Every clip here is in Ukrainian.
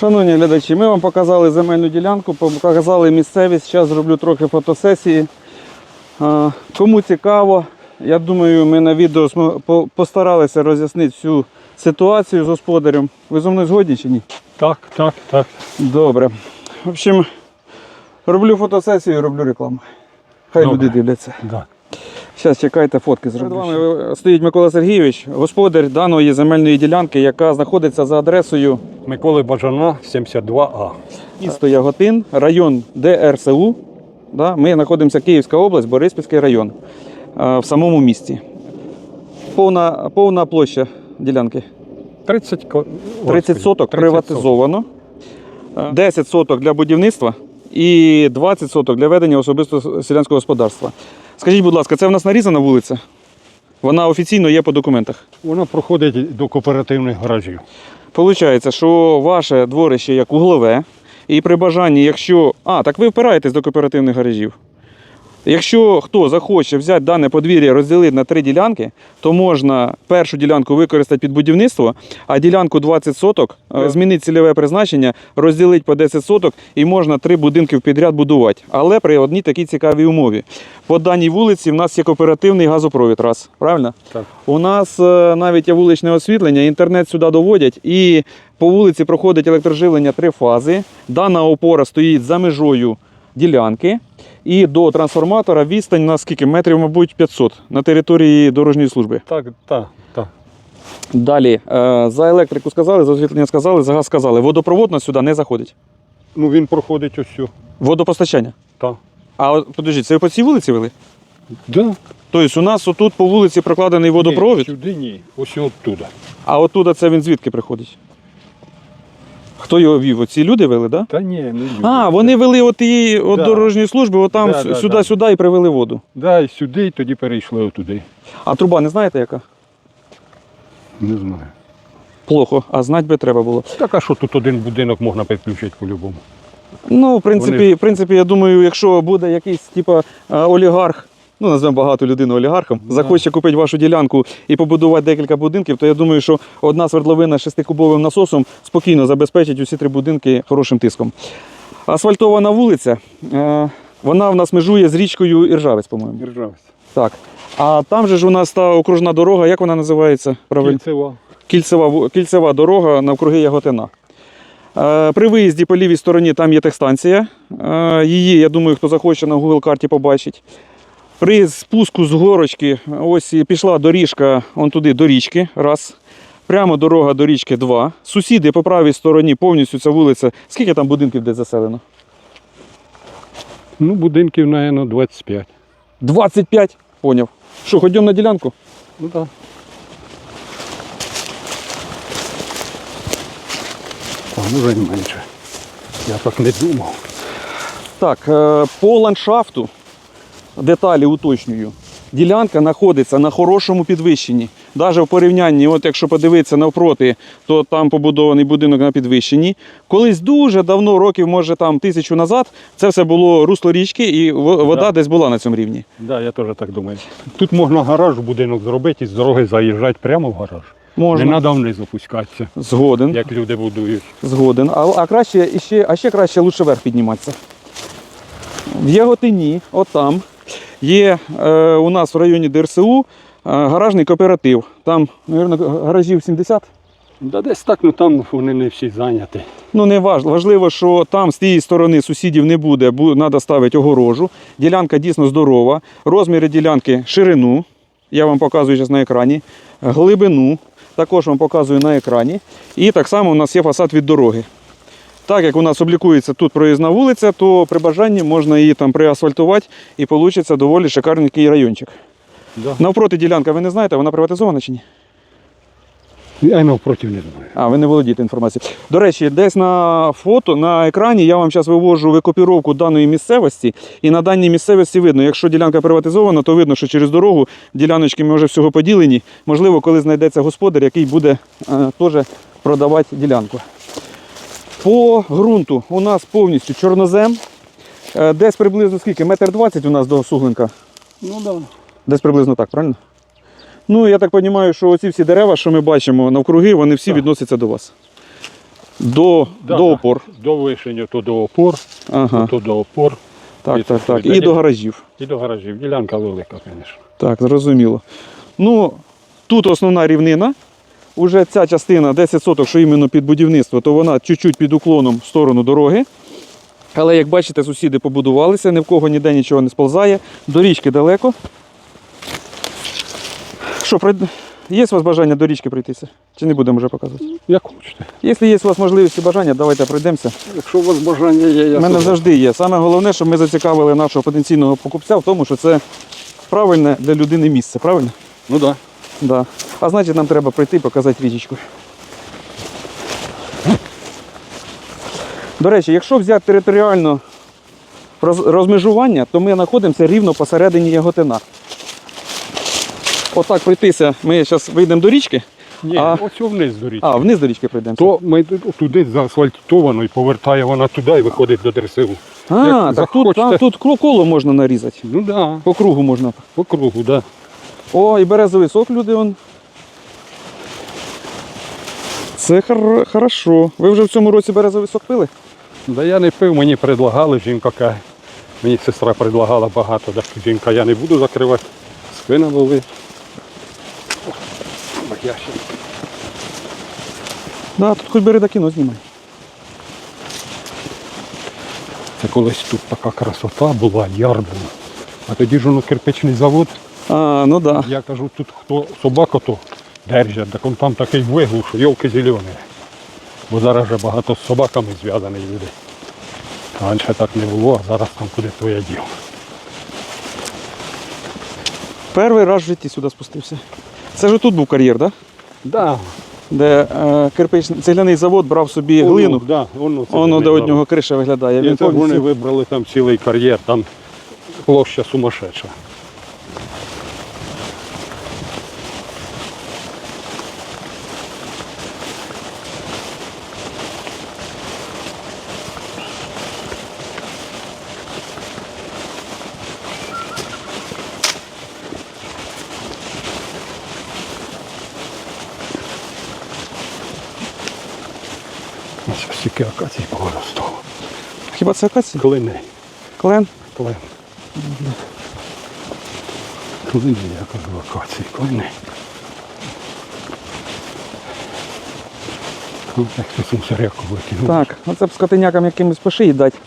Шановні глядачі, ми вам показали земельну ділянку, показали місцевість. Зараз зроблю трохи фотосесії. Кому цікаво, я думаю, ми на відео постаралися роз'яснити всю ситуацію з господарем. Ви зі мною згодні чи ні? Так, так, так. Добре. В общем, роблю фотосесію, роблю рекламу. Хай Добре. люди дивляться. Да. Зараз чекайте, фотки зроблю. Перед вами стоїть Микола Сергійович, господар даної земельної ділянки, яка знаходиться за адресою Миколи Бажана, 72А. Місто Яготин, район ДРСУ. Да? Ми знаходимося Київська область, Бориспільський район е, в самому місті. Повна, повна площа ділянки. 30, 30 соток 30 приватизовано, е, 10 соток для будівництва і 20 соток для ведення особистого селянського господарства. Скажіть, будь ласка, це в нас нарізана вулиця? Вона офіційно є по документах. Вона проходить до кооперативних гаражів. Получається, що ваше дворище як углове, і при бажанні, якщо. А, так ви впираєтесь до кооперативних гаражів. Якщо хто захоче взяти дане подвір'я, розділити на три ділянки, то можна першу ділянку використати під будівництво, а ділянку 20 соток е, змінити цільове призначення, розділити по 10 соток і можна три будинки в підряд будувати. Але при одній такій цікавій умові. По даній вулиці в нас є кооперативний газопровід. Раз, правильно? Так. У нас е, навіть є вуличне освітлення, інтернет сюди доводять, і по вулиці проходить електроживлення три фази. Дана опора стоїть за межою ділянки. І до трансформатора відстань на скільки? Метрів, мабуть, 500 на території дорожньої служби. Так, так, так. Далі е, за електрику сказали, за освітлення сказали, за газ сказали. Водопровод нас сюди не заходить. Ну він проходить ось. Водопостачання. Так. А от, подождіть, це ви по цій вулиці вели? Да. Тобто у нас отут по вулиці прокладений водопровід, Ні, сюди ні. Ось оттуда. а оттуда це він звідки приходить? Хто його вів? Оці люди вели, так? Да? Та ні, не люди. А, вони вели от її от Да. дорожньої служби, отам Да, да, сюди-сюди і привели воду. Да, і сюди, і тоді перейшли отуди. А труба не знаєте яка? Не знаю. Плохо, а знати би треба було. Так, а що тут один будинок можна підключити по-любому? Ну, в принципі, Вони- в принципі, я думаю, якщо буде якийсь типа е, олігарх, ну назвемо багату людину олігархом, захоче купити вашу ділянку і побудувати декілька будинків, то я думаю, що одна свердловина з шестикубовим насосом спокійно забезпечить усі три будинки хорошим тиском. Асфальтована вулиця, е, вона в нас межує з річкою Іржавець, по-моєму. Державець. Так. А там же ж у нас та окружна дорога, як вона називається? Правильно? Кільцева. Кільцева, кільцева дорога навкруги Яготина. Е, При виїзді по лівій стороні там є техстанція. Е, Її, я думаю, хто захоче на Google карті побачить. При спуску з горочки ось пішла доріжка он туди до річки. Раз. Прямо дорога до річки два. Сусіди по правій стороні повністю ця вулиця. Скільки там будинків де заселено? Ну, будинків, мабуть, 25. 25. Поняв. Що, ходімо на ділянку? Ну так. А може й менше. Я так не думав. Так, е, по ландшафту деталі уточнюю. Ділянка знаходиться на хорошому підвищенні. Навіть в порівнянні, от якщо подивитися навпроти, то там побудований будинок на підвищенні. Колись дуже давно, років, може там тисячу назад, це все було русло річки, і вода Да. десь була на цьому рівні. Так, да, я теж так думаю. Тут можна гараж в будинок зробити і з дороги заїжджати прямо в гараж. Можна. Не треба вниз опускатися, Згоден. як люди будують. Згоден. А, а краще іще, а ще краще лучше вверх підніматися. В Яготині, отам, є е, у нас в районі ДРСУ е, гаражний кооператив. Там, мабуть, гаражів 70. Да десь так, ну там вони не всі зайняті. Ну, не важливо. Важливо, що там з тієї сторони сусідів не буде, треба ставити огорожу. Ділянка дійсно здорова. Розміри ділянки ширину. Я вам показую зараз на екрані. Глибину також вам показую на екрані. І так само у нас є фасад від дороги. Так як у нас облікується тут проїзна вулиця, то при бажанні можна її там приасфальтувати і вийде доволі шикарний райончик. Да. Навпроти ділянка, ви не знаєте, вона приватизована чи ні? Я навпроти не знаю. А, ви не володієте інформацією. До речі, десь на фото, на екрані я вам зараз вивожу викопіровку даної місцевості. І на даній місцевості видно, якщо ділянка приватизована, то видно, що через дорогу діляночки ми вже всього поділені. Можливо, коли знайдеться господар, який буде е, теж продавати ділянку. По ґрунту у нас повністю чорнозем. Е, Десь приблизно скільки? Метр двадцять у нас до суглинка. Ну так. Да. Десь приблизно так, правильно? Ну, я так розумію, що оці всі дерева, що ми бачимо навкруги, вони всі Так. відносяться до вас. До, Да, до опор. До вишення, то до опор, Ага. то до опор Так, І так, так. далі. І до гаражів. і до гаражів. Ділянка велика, звісно. Так, зрозуміло. Ну, тут основна рівнина. Уже ця частина 10 соток, що іменно під будівництво, то вона чуть-чуть під уклоном в сторону дороги. Але як бачите, сусіди побудувалися, ні в кого ніде нічого не сползає. До річки далеко. Що, є у вас бажання до річки пройтися? Чи не будемо вже показувати? Як хочете. Якщо є у вас можливість і бажання, давайте пройдемося. Якщо у вас бажання є, я У мене завжди є. Саме головне, щоб ми зацікавили нашого потенційного покупця в тому, що це правильне для людини місце, правильно? Ну так. Да. А значить нам треба пройти і показати річечку. До речі, якщо взяти територіально розмежування, то ми знаходимося рівно посередині Яготина. Отак пройтися, ми зараз вийдемо до річки, Ні, А- оцю вниз до річки. а вниз до річки пройдемо. То ми туди заасфальтовано і повертає вона туди і виходить до ДРСУ. А, як так тут, захочете. там, тут коло можна нарізати. Ну так, да, По кругу можна. по кругу, так. Да. О, і березовий сок люди он. Це хор- хорошо. Ви вже в цьому році березовий сок пили? Да я не пив, мені предлагали, жінка каже. Мені сестра предлагала багато, так жінка, я не буду закривати. Спина болить. Так я ще. Да, тут хоч бери до кіно знімай. Це колись тут така красота була, яр був. А тоді ж воно кирпичний завод. А, ну да. Я кажу, тут хто собаку то держать, так он там такий вигул, що йолки зелені. Бо зараз вже багато з собаками зв'язані люди. Раніше так не було, а зараз там куди твоє діло. Перший раз в житті сюди спустився. Це ж тут був кар'єр, да? Да, де е, кирпичний цегляний завод брав собі глину. Да, воно Воно знаю. одного криша виглядає. Ні, Він це вони вибрали там цілий кар'єр, там площа сумасшедша. Ось стільки акацій повиростало. Хіба це акація? Клини. Клен? Клин. Клини, я кажу, акації, клини. Ну, як хтось мусоряку викинув. Так, оце б скотинякам якимось по шиї дати.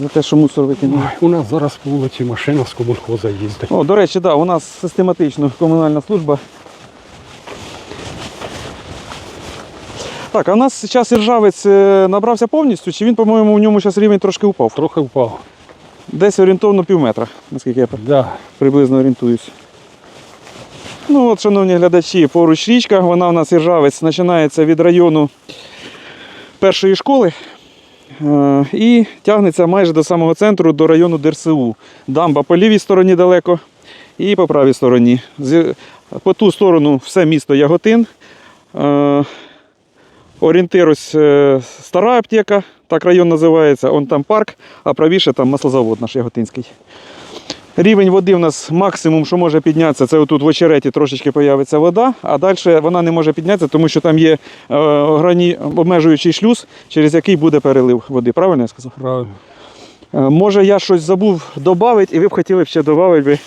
За те, що мусор викинули. Ой, у нас зараз по вулиці машина з комунхоза їздить. О, до речі, да, у нас систематично комунальна служба. Так, а у нас зараз іржавець е, набрався повністю, чи він, по-моєму, у ньому зараз рівень трошки упав? Трохи впав. Десь орієнтовно пів метра, наскільки я Да. приблизно орієнтуюсь. Ну от, шановні глядачі, поруч річка, вона у нас іржавець починається від району першої школи е, і тягнеться майже до самого центру, до району ДРСУ. Дамба по лівій стороні далеко і по правій стороні. По ту сторону все місто Яготин. Орієнтир ось е, стара аптека, так район називається, он там парк, а правіше там маслозавод наш Яготинський. Рівень води у нас максимум, що може піднятися, це отут в очереті трошечки появиться вода, а далі вона не може піднятися, тому що там є е, ограні, обмежуючий шлюз, через який буде перелив води. Правильно я сказав? Правильно. Е, Може я щось забув додати, і ви б хотіли б ще додати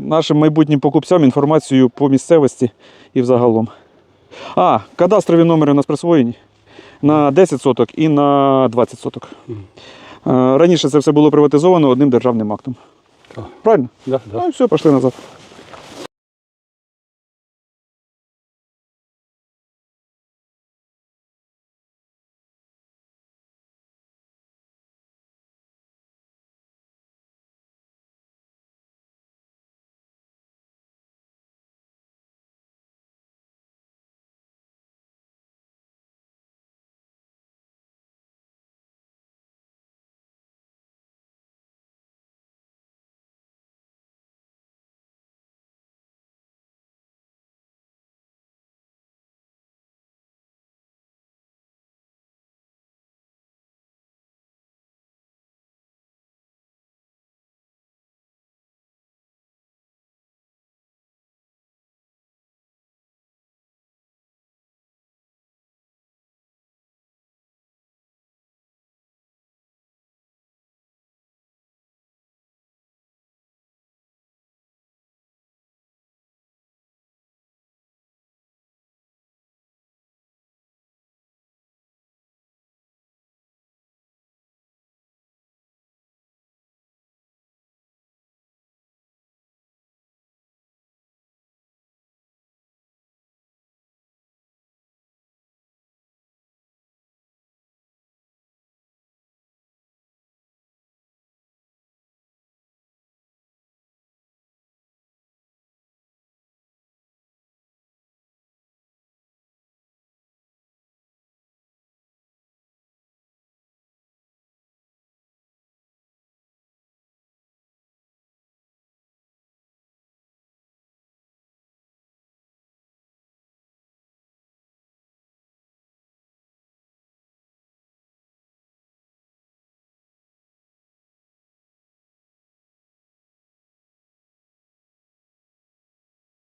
нашим майбутнім покупцям інформацію по місцевості і взагалом. А, кадастрові номери у нас присвоєні на 10 соток і на 20 соток. Е, Раніше це все було приватизовано одним державним актом. Так. Правильно? Да, да. Ну і все, пішли назад.